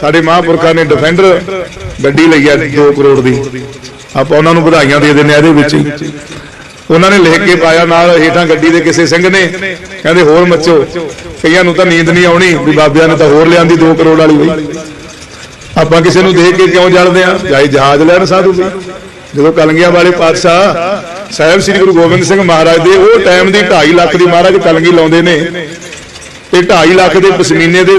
ਸਾਡੇ ਮਹਾਂਪੁਰਖਾਂ ਨੇ ਡਿਫੈਂਡਰ ਗੱਡੀ ਲਈ ਆ 2 ਕਰੋੜ ਦੀ। ਆਪਾਂ ਉਹਨਾਂ ਨੂੰ ਵਧਾਈਆਂ ਦੇ ਦਿੰਦੇ ਆ ਇਹਦੇ ਵਿੱਚ ਹੀ। ਉਹਨਾਂ ਨੇ ਲਿਖ ਕੇ ਪਾਇਆ ਨਾਲ ਹੇਠਾਂ ਗੱਡੀ ਦੇ ਕਿਸੇ ਸਿੰਘ ਨੇ। ਕਹਿੰਦੇ ਹੋਰ ਮੱਚੋ। ਕਈਆਂ ਨੂੰ ਤਾਂ ਨੀਂਦ ਨਹੀਂ ਆਉਣੀ, ਵੀ ਬਾਬਿਆਂ ਨੇ ਤਾਂ ਹੋਰ ਲਿਆਂਦੀ 2 ਕਰੋੜ ਵਾਲੀ ਬਈ। ਆਪਾਂ ਕਿਸੇ ਨੂੰ ਦੇਖ ਕੇ ਕਿਉਂ ਜਲਦੇ ਆ? ਜਾਈ ਜਹਾਜ਼ ਲੈਣ ਸਾਧੂ ਵੀ ਜਦੋਂ ਕਲੰਗੀਆਂ ਵਾਲੇ ਪਾਤਸ਼ਾਹ ਸਾਹਿਬ ਸ੍ਰੀ ਗੁਰੂ ਗੋਬਿੰਦ ਸਿੰਘ ਮਹਾਰਾਜ ਦੇ ਉਹ ਟਾਈਮ ਦੀ 2.5 ਲੱਖ ਦੀ ਮਹਾਰਾਜ ਕਲੰਗੀ ਲਾਉਂਦੇ ਨੇ ਤੇ 2.5 ਲੱਖ ਦੇ ਪਸ਼ਮੀਨੇ ਦੇ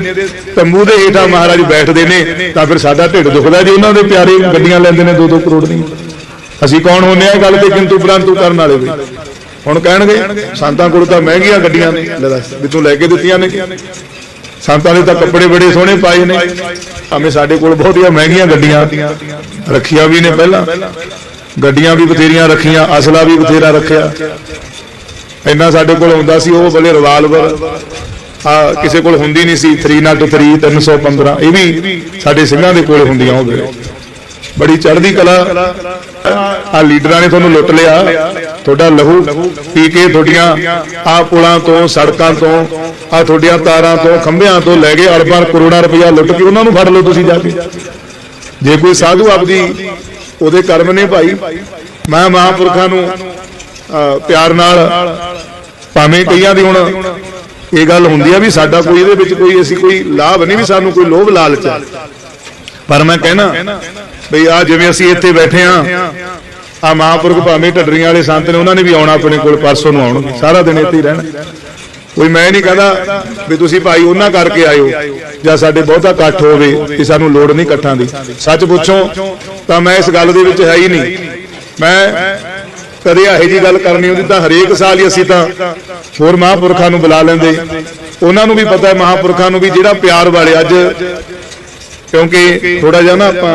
ਤੰਬੂ ਦੇ ਹੇਠਾਂ ਮਹਾਰਾਜ ਬੈਠਦੇ ਨੇ ਤਾਂ ਫਿਰ ਸਾਡਾ ਢਿੱਡ ਦੁਖਦਾ ਜੀ ਉਹਨਾਂ ਦੇ ਪਿਆਰੇ ਗੱਡੀਆਂ ਲੈਂਦੇ ਨੇ 2-2 ਕਰੋੜ ਦੀਆਂ। ਅਸੀਂ ਕੌਣ ਹੁੰਨੇ ਆ ਗੱਲ ਤੇ ਕਿੰਤੂ ਪਰੰਤੂ ਕਰਨ ਵਾਲੇ ਵੀ। ਹੁਣ ਕਹਿਣਗੇ ਸੰਤਾਂ ਕੋਲ ਤਾਂ ਮਹਿੰਗੀਆਂ ਗੱਡੀਆਂ ਨੇ ਵੀ ਤੂੰ ਲੈ ਕੇ ਦਿੱਤੀਆਂ ਨੇ। ਸੰਤਾਂ ਦੇ ਤਾਂ ਕੱਪੜੇ ਬੜੇ ਸੋਹਣੇ ਪਾਏ ਨੇ। ਭਾਵੇਂ ਸਾਡੇ ਕੋਲ ਬਹੁਤੀਆਂ ਮਹਿੰਗੀਆਂ ਗੱਡੀਆਂ ਰੱਖੀਆਂ ਵੀ ਨੇ ਪਹਿਲਾਂ। ਗੱਡੀਆਂ ਵੀ ਬਥੇਰੀਆਂ ਰੱਖੀਆਂ ਅਸਲਾ ਵੀ ਬਥੇਰਾ ਰੱਖਿਆ। ਇੰਨਾ ਸਾਡੇ ਕੋਲ ਹੁੰਦਾ ਸੀ ਉਹ ਬਲੇ ਰਿਵਾਲਵਰ ਆ ਕਿਸੇ ਕੋਲ ਹੁੰਦੀ ਨਹੀਂ ਸੀ 303 315 ਇਹ ਵੀ ਸਾਡੇ ਸਿੰਘਾਂ ਦੇ ਕੋਲ ਹੁੰਦੀਆਂ ਉਹ ਬੜੀ ਚੜ੍ਹਦੀ ਕਲਾ। ਆ ਲੀਡਰਾਂ ਨੇ ਤੁਹਾਨੂੰ ਲੁੱਟ ਲਿਆ। ਤੁਹਾਡਾ ਲਹੂ ਪੀ ਕੇ ਤੁਹਾਡੀਆਂ ਆ ਪੁਲਾਂ ਤੋਂ, ਸੜਕਾਂ ਤੋਂ, ਆ ਤੁਹਾਡੀਆਂ ਤਾਰਾਂ ਤੋਂ, ਖੰਭਿਆਂ ਤੋਂ ਲੈ ਕੇ ਅਰਬਾਂ ਕਰੋੜਾਂ ਰੁਪਇਆ ਲੁੱਟ ਕੇ ਉਹਨਾਂ ਨੂੰ ਫੜ ਲਓ ਤੁਸੀਂ ਜਾ ਕੇ। ਜੇ ਕੋਈ ਸਾਧੂ ਆਪਦੀ ਉਹਦੇ ਕਰਮ ਨੇ ਭਾਈ, ਮੈਂ ਮਹਾਂਪੁਰਖਾਂ ਨੂੰ ਪਿਆਰ ਨਾਲ ਭਾਵੇਂ ਕਈਆਂ ਦੀ ਹੁਣ ਇਹ ਗੱਲ ਹੁੰਦੀ ਆ ਵੀ ਸਾਡਾ ਕੋਈ ਇਹਦੇ ਵਿੱਚ ਕੋਈ ਅਸੀਂ ਕੋਈ ਲਾਭ ਨਹੀਂ, ਵੀ ਸਾਨੂੰ ਕੋਈ ਲੋਭ ਲਾਲਚ ਹੈ ਪਰ ਮੈਂ ਕਹਿਣਾ ਬਈ ਆ ਜਿਵੇਂ ਅਸੀਂ ਇੱਥੇ ਬੈਠੇ ਆ ਆ ਮਹਾਂਪੁਰਖ ਭਾਵੇਂ ਢੱਡਰੀਆਂ ਵਾਲੇ ਸੰਤ ਨੇ, ਉਹਨਾਂ ਨੇ ਵੀ ਆਉਣਾ ਆਪਣੇ ਕੋਲ, ਪਰਸੋਂ ਨੂੰ ਆਉਣ ਸਾਰਾ ਦਿਨ ਇੱਥੇ ਹੀ ਰਹਿਣਾ। ਕੋਈ ਮੈਂ ਨਹੀਂ ਕਹਦਾ ਵੀ ਤੁਸੀਂ ਭਾਈ ਉਹਨਾਂ ਕਰਕੇ ਆਇਓ, ਜਾਂ ਸਾਡੇ ਬਹੁਤਾ ਇਕੱਠ ਹੋਵੇ ਕਿ ਸਾਨੂੰ ਲੋੜ ਨਹੀਂ ਇਕੱਠਾਂ ਦੀ। ਸੱਚ ਪੁੱਛੋ ਤਾਂ ਮੈਂ ਇਸ ਗੱਲ ਦੇ ਵਿੱਚ ਹੈ ਹੀ ਨਹੀਂ। ਮੈਂ ਕਦੇ ਇਹੋ ਜੀ ਗੱਲ ਕਰਨੀ ਹੁੰਦੀ ਤਾਂ ਹਰੇਕ ਸਾਲ ਹੀ ਅਸੀਂ ਤਾਂ ਹੋਰ ਮਹਾਂਪੁਰਖਾਂ ਨੂੰ ਬੁਲਾ ਲੈਂਦੇ। ਉਹਨਾਂ ਨੂੰ ਵੀ ਪਤਾ ਹੈ ਮਹਾਂਪੁਰਖਾਂ ਨੂੰ ਵੀ ਜਿਹੜਾ ਪਿਆਰ ਵਾਲੇ ਅੱਜ ਕਿਉਂਕਿ ਥੋੜਾ ਜਿਹਾ ਨਾ ਆਪਾਂ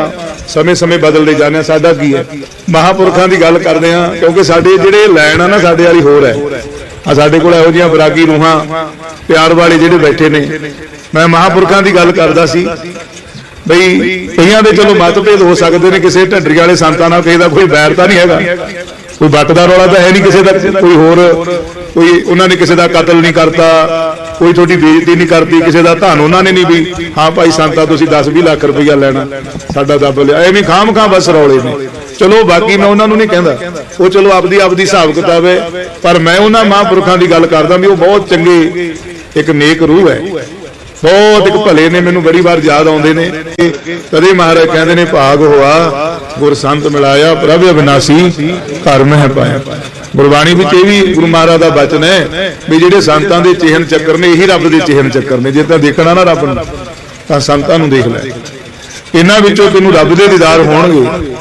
ਸਮੇਂ-ਸਮੇਂ ਬਦਲਦੇ ਜਾਂਦੇ ਆ ਸਾਡਾ ਕੀ ਹੈ? ਮਹਾਪੁਰਖਾਂ ਦੀ ਗੱਲ ਕਰਦੇ ਆ ਕਿਉਂਕਿ ਸਾਡੇ ਜਿਹੜੇ ਲੈਣ ਆ ਨਾ, ਸਾਡੇ ਵਾਲੀ ਹੋਰ ਹੈ। ਆ ਸਾਡੇ ਕੋਲ ਇਹੋ ਜਿਹੀਆਂ ਬਰਾਗੀ ਰੂਹਾਂ, ਪਿਆਰ ਵਾਲੇ ਜਿਹੜੇ ਬੈਠੇ ਨੇ। ਮੈਂ ਮਹਾਪੁਰਖਾਂ ਦੀ ਗੱਲ ਕਰਦਾ ਸੀ, ਬਈ ਕਈਆਂ ਦੇ ਚਲੋ ਮਤਭੇਦ ਹੋ ਸਕਦੇ ਨੇ, ਕਿਸੇ ਢੱਡਰੀ ਵਾਲੇ ਸੰਤਾਂ ਨਾਲ ਕਿਸੇ ਦਾ ਕੋਈ ਬੈਰ ਤਾਂ ਨਹੀਂ ਹੈਗਾ। ਕੋਈ ਬੱਟ ਦਾ ਰੌਲਾ ਤਾਂ ਹੈ ਨਹੀਂ ਕਿਸੇ ਦਾ ਕੋਈ ਹੋਰ ਕੋਈ ਉਹਨਾਂ ਨੇ ਕਿਸੇ ਦਾ ਕਤਲ ਨਹੀਂ ਕਰਤਾ ਕੋਈ ਤੁਹਾਡੀ ਬੇਇੱਜ਼ਤੀ ਨਹੀਂ ਕਰਤੀ ਕਿਸੇ ਦਾ ਧਨ ਉਹਨਾਂ ਨੇ ਨਹੀਂ ਵੀ ਹਾਂ ਭਾਈ ਸੰਤਾ ਤੁਸੀਂ 10 20 ਲੱਖ ਰੁਪਈਆ ਲੈਣਾ ਸਾਡਾ ਦੱਬ ਲਿਆ। ਐਵੇਂ ਖਾਮ ਖਾਂ ਬਸ ਰੌਲੇ ਨੇ। ਚਲੋ ਬਾਕੀ ਮੈਂ ਉਹਨਾਂ ਨੂੰ ਨਹੀਂ ਕਹਿੰਦਾ। ਉਹ ਚਲੋ ਆਪਦੀ ਆਪਦੀ ਹਿਸਾਬ ਕਿਤਾਬ ਹੈ। ਪਰ ਮੈਂ ਉਹਨਾਂ ਮਹਾਂਪੁਰਖਾਂ ਦੀ ਗੱਲ ਕਰਦਾ ਵੀ ਉਹ ਬਹੁਤ ਚੰਗੇ ਇੱਕ ਨੇਕ ਰੂਹ ਹੈ। ਬਹੁਤ ਇੱਕ ਭਲੇ ਨੇ ਮੈਨੂੰ ਬੜੀ ਵਾਰ ਯਾਦ ਆਉਂਦੇ ਨੇ। ਕਦੇ ਮਹਾਰਾਜ ਕਹਿੰਦੇ ਨੇ ਭਾਗ ਹੋਆ ਗੁਰ ਸੰਤ ਮਿਲਾਇਆ ਪ੍ਰਭ ਅਬਿਨਾਸੀ ਘਰ ਮਹਿ ਪਾਇਆ। ਗੁਰਬਾਣੀ ਵਿੱਚ ਇਹ ਵੀ ਗੁਰੂ ਮਹਾਰਾਜ ਦਾ ਬਚਨ ਹੈ ਵੀ ਜਿਹੜੇ ਸੰਤਾਂ ਦੇ ਚਿਹਨ ਚੱਕਰ ਨੇ ਇਹੀ ਰੱਬ ਦੇ ਚਿਹਨ ਚੱਕਰ ਨੇ। ਜੇ ਤਾਂ ਦੇਖਣਾ ਨਾ ਰੱਬ ਨੂੰ ਤਾਂ ਸੰਤਾਂ ਨੂੰ ਦੇਖ ਲੈ। ਇਹਨਾਂ ਵਿੱਚੋਂ ਤੈਨੂੰ ਰੱਬ ਦੇ ਦੀਦਾਰ ਹੋਣਗੇ।